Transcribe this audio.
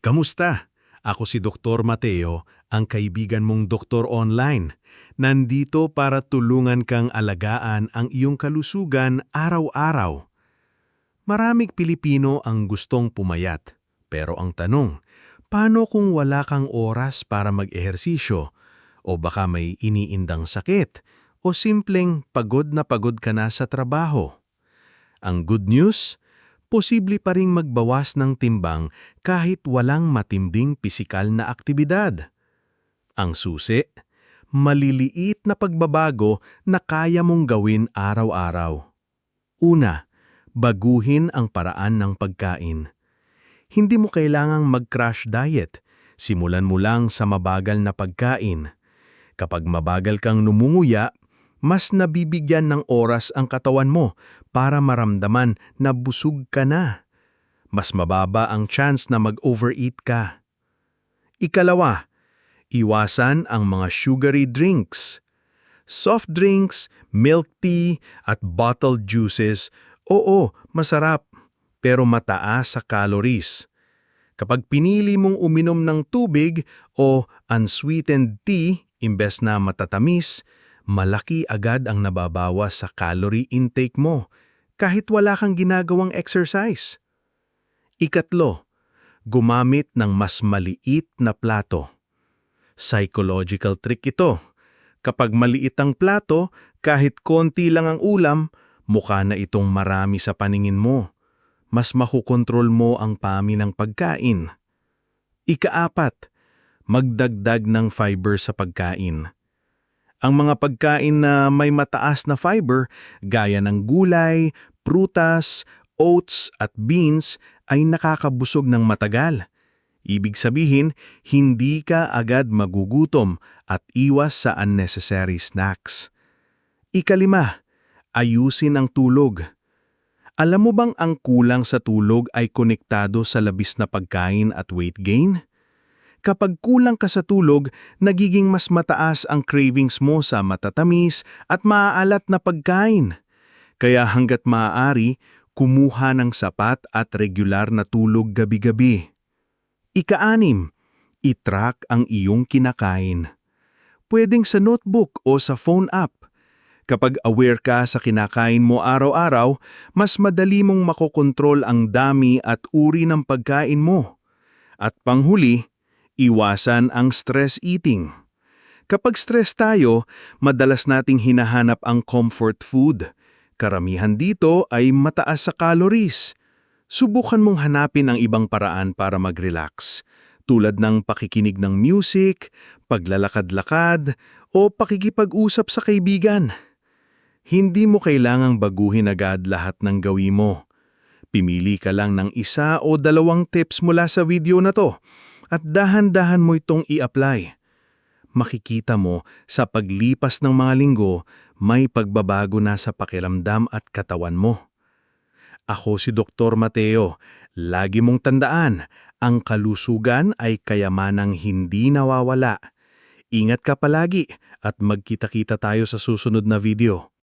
Kamusta? Ako si Dr. Mateo, ang kaibigan mong doktor online. Nandito para tulungan kang alagaan ang iyong kalusugan araw-araw. Maraming Pilipino ang gustong pumayat. Pero ang tanong, paano kung wala kang oras para mag-ehersisyo? O baka may iniindang sakit? O simpleng pagod na pagod ka na sa trabaho? Ang good news, posible pa ring magbawas ng timbang kahit walang matinding pisikal na aktibidad. Ang susi, maliliit na pagbabago na kaya mong gawin araw-araw. Una, baguhin ang paraan ng pagkain. Hindi mo kailangang mag-crash diet. Simulan mo lang sa mabagal na pagkain. Kapag mabagal kang numunguya, mas nabibigyan ng oras ang katawan mo para maramdaman na busog ka na. Mas mababa ang chance na mag-overeat ka. Ikalawa, iwasan ang mga sugary drinks. Soft drinks, milk tea, at bottled juices, oo, masarap, pero mataas sa calories. Kapag pinili mong uminom ng tubig o unsweetened tea imbes na matatamis, malaki agad ang nababawas sa calorie intake mo kahit wala kang ginagawang exercise. Ikatlo, gumamit ng mas maliit na plato. Psychological trick ito. Kapag maliit ang plato, kahit konti lang ang ulam, mukha na itong marami sa paningin mo. Mas makukontrol mo ang pami ng pagkain. Ikaapat, magdagdag ng fiber sa pagkain. Ang mga pagkain na may mataas na fiber gaya ng gulay, prutas, oats at beans ay nakakabusog ng matagal. Ibig sabihin, hindi ka agad magugutom at iwas sa unnecessary snacks. Ikalima, ayusin ang tulog. Alam mo bang ang kulang sa tulog ay konektado sa labis na pagkain at weight gain? Kapag kulang ka sa tulog, nagiging mas mataas ang cravings mo sa matatamis at maaalat na pagkain. Kaya hanggat maaari, kumuha ng sapat at regular na tulog gabi-gabi. Ikaanim, itrack ang iyong kinakain. Pwedeng sa notebook o sa phone app. Kapag aware ka sa kinakain mo araw-araw, mas madali mong makokontrol ang dami at uri ng pagkain mo. At panghuli, iwasan ang stress eating. Kapag stress tayo, madalas nating hinahanap ang comfort food. Karamihan dito ay mataas sa calories. Subukan mong hanapin ang ibang paraan para mag-relax, tulad ng pakikinig ng music, paglalakad-lakad, o pakikipag-usap sa kaibigan. Hindi mo kailangang baguhin agad lahat ng gawi mo. Pimili ka lang ng isa o dalawang tips mula sa video na to at dahan-dahan mo itong i-apply. Makikita mo sa paglipas ng mga linggo, may pagbabago na sa pakiramdam at katawan mo. Ako si Dr. Mateo. Lagi mong tandaan, ang kalusugan ay kayamanang hindi nawawala. Ingat ka palagi at magkita-kita tayo sa susunod na video.